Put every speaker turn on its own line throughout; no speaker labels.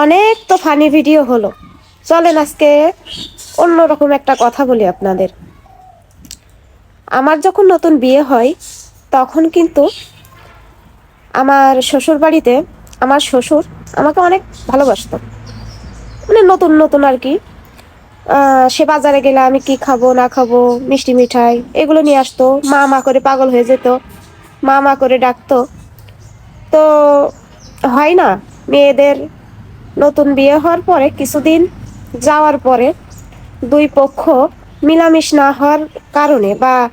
অনেক তো funny video হলো। চলেন আজকে অন্যরকম একটা কথা বলি আপনাদের। আমার যখন নতুন বিয়ে হয়, তখন কিন্তু আমার শ্বশুর বাড়িতে আমার শ্বশুর আমাকে অনেক ভালোবাসতো। মানে নতুন নতুন আর কি। সে বাজারে গেলে আমি কি খাব, না খাব, মিষ্টি মিঠাই এগুলো নিয়ে আসতো। মা মা করে পাগল হয়ে যেত। মা মা করে ডাকতো। তো হয় না, মেয়েদের নতুন বিয়ে হওয়ার পরে কিছুদিন যাওয়ার পরে দুই পক্ষ মিলামিশ না হওয়ার কারণে বা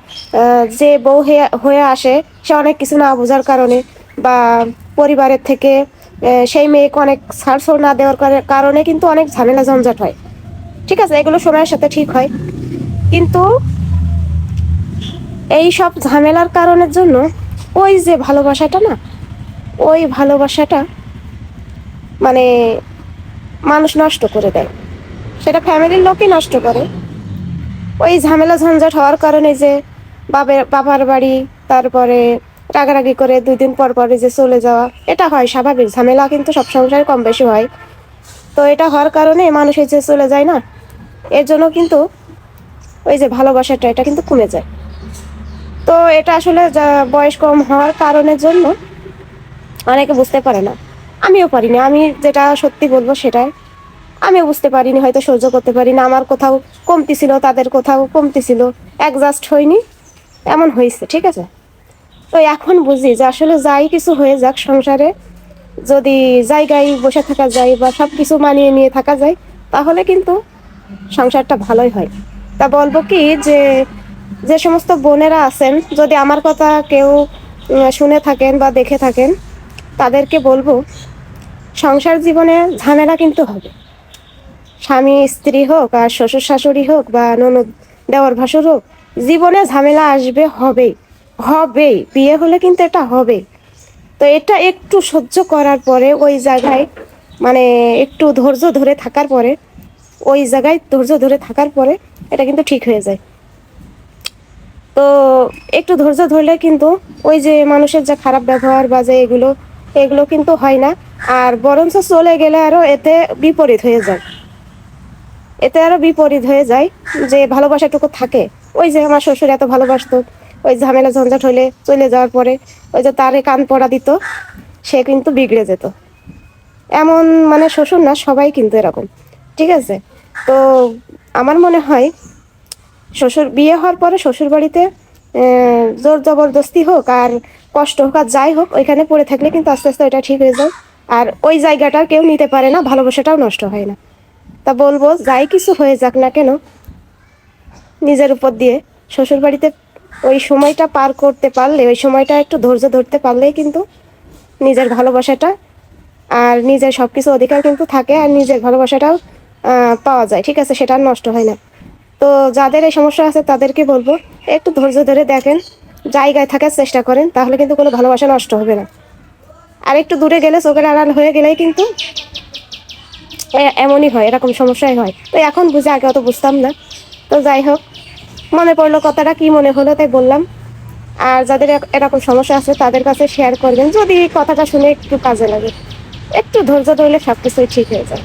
যে বউ হয়ে আসে, সে অনেক কিছু না বোঝার কারণে বা পরিবারের থেকে সেই মেয়েকে অনেক ছাড়ছড় না দেওয়ার কারে- কারণে কিন্তু অনেক ঝামেলা ঝঞ্ঝাট হয়। ঠিক আছে, এগুলো সময়ের সাথে ঠিক হয়। কিন্তু এই সব ঝামেলার কারণের জন্য ওই যে ভালোবাসাটা না, ওই ভালোবাসাটা মানে মানুষ নষ্ট করে দেয়। সেটা ফ্যামিলির লোকই নষ্ট করে। ওই ঝামেলা ঝঞ্ঝাট হওয়ার কারণে যে বাবার বাবার বাড়ি, তারপরে রাগারাগি করে দুই দিন পর পরে যে চলে যাওয়া, এটা হয় স্বাভাবিক। ঝামেলা কিন্তু সব সংসারে কম বেশি হয়। তো এটা হওয়ার কারণে মানুষ এই যে চলে যায় না, এর জন্য কিন্তু ওই যে ভালোবাসাটা, এটা কিন্তু কমে যায়। তো এটা আসলে বয়স কম হওয়ার কারণের জন্য অনেকে বুঝতে পারে না। আমিও পারিনি। আমি যেটা সত্যি বলব সেটাই। আমিও বুঝতে পারিনি, হয়তো সহ্য করতে পারি না আমার কোথাও কমতি ছিল, তাদের কোথাও কমতি ছিল। অ্যাডজাস্ট হয়নি। এমন হয়েছে, ঠিক আছে? তো এখন বুঝি যে আসলে যাই কিছু হয়ে যাক সংসারে, যদি জায়গায় বসে থাকা যায় বা সব কিছু মানিয়ে নিয়ে থাকা যায়, তাহলে কিন্তু সংসারটা ভালোই হয়। তা বলব কি যে যে সমস্ত বোনেরা আছেন, যদি আমার কথা কেউ শুনে থাকেন বা দেখে থাকেন, তাদেরকে বলব সংসার জীবনে ঝামেলা কিন্তু হবে। স্বামী, স্ত্রী হোক আর শ্বশুর শাশুড়ি হোক বা ননদ দেওয়ার ভাসুর হোক, জীবনে ঝামেলা আসবে, হবেই। হবেই, বিয়ে হলে কিন্তু এটা হবে তো এটা একটু সহ্য করার পরে ওই জায়গায় মানে একটু ধৈর্য ধরে থাকার পরে, ওই জায়গায় ধৈর্য ধরে থাকার পরে এটা কিন্তু ঠিক হয়ে যায়। তো একটু ধৈর্য ধরলে কিন্তু ওই যে মানুষের যে খারাপ ব্যবহার বা যে এগুলো এগুলো কিন্তু হয় না। আর বরঞ্চ চলে গেলে আরও এতে বিপরীত হয়ে যায়। এতে আরও বিপরীত হয়ে যায় যে ভালোবাসাটুকু থাকে। ওই যে আমার শ্বশুর এত ভালোবাসতো, ওই ঝামেলা ঝঞ্ঝাট হলে চলে যাওয়ার পরে ওই যে তারে কান পড়া দিত, সে কিন্তু বিগড়ে যেত। এমন মানে শ্বশুর না, সবাই কিন্তু এরকম, ঠিক আছে? তো আমার মনে হয় শ্বশুর, বিয়ে হওয়ার পরে শ্বশুর বাড়িতে জোর জবরদস্তি হোক আর কষ্ট হোক আর যাই হোক, ওইখানে পড়ে থাকলে কিন্তু আস্তে আস্তে ওইটা ঠিক হয়ে যায়। আর ওই জায়গাটা কেউ নিতে পারে না, ভালোবাসাটাও নষ্ট হয় না। তা বলব, যাই কিছু হয়ে যাক না কেন, নিজের উপর দিয়ে। শ্বশুর বাড়িতে ওই সময়টা পার করতে পারলে, ওই সময়টা একটু ধৈর্য ধরতে পারলেই কিন্তু নিজের ভালোবাসাটা আর নিজের সব কিছু অধিকার কিন্তু থাকে আর নিজের ভালোবাসাটাও পাওয়া যায়, ঠিক আছে? সেটা নষ্ট হয় না। তো যাদের এই সমস্যা আছে তাদেরকে বলব, একটু ধৈর্য ধরে দেখেন, জায়গায় থাকার চেষ্টা করেন, তাহলে কিন্তু কোনো ভালোবাসা নষ্ট হবে না। আর একটু দূরে গেলে চোখের আড়াল হয়ে গেলেই কিন্তু এমনই হয়, এরকম সমস্যাই হয়। তো এখন বুঝে আগে অত বুঝতাম না। তো যাই হোক, মনে পড়ল কথাটা, কি মনে হলো তাই বললাম। আর যাদের এরকম সমস্যা আছে, তাদের কাছে শেয়ার করবেন। যদি কথাটা শুনে একটু কাজে লাগে। একটু ধৈর্য ধরলে সব কিছুই ঠিক হয়ে যায়।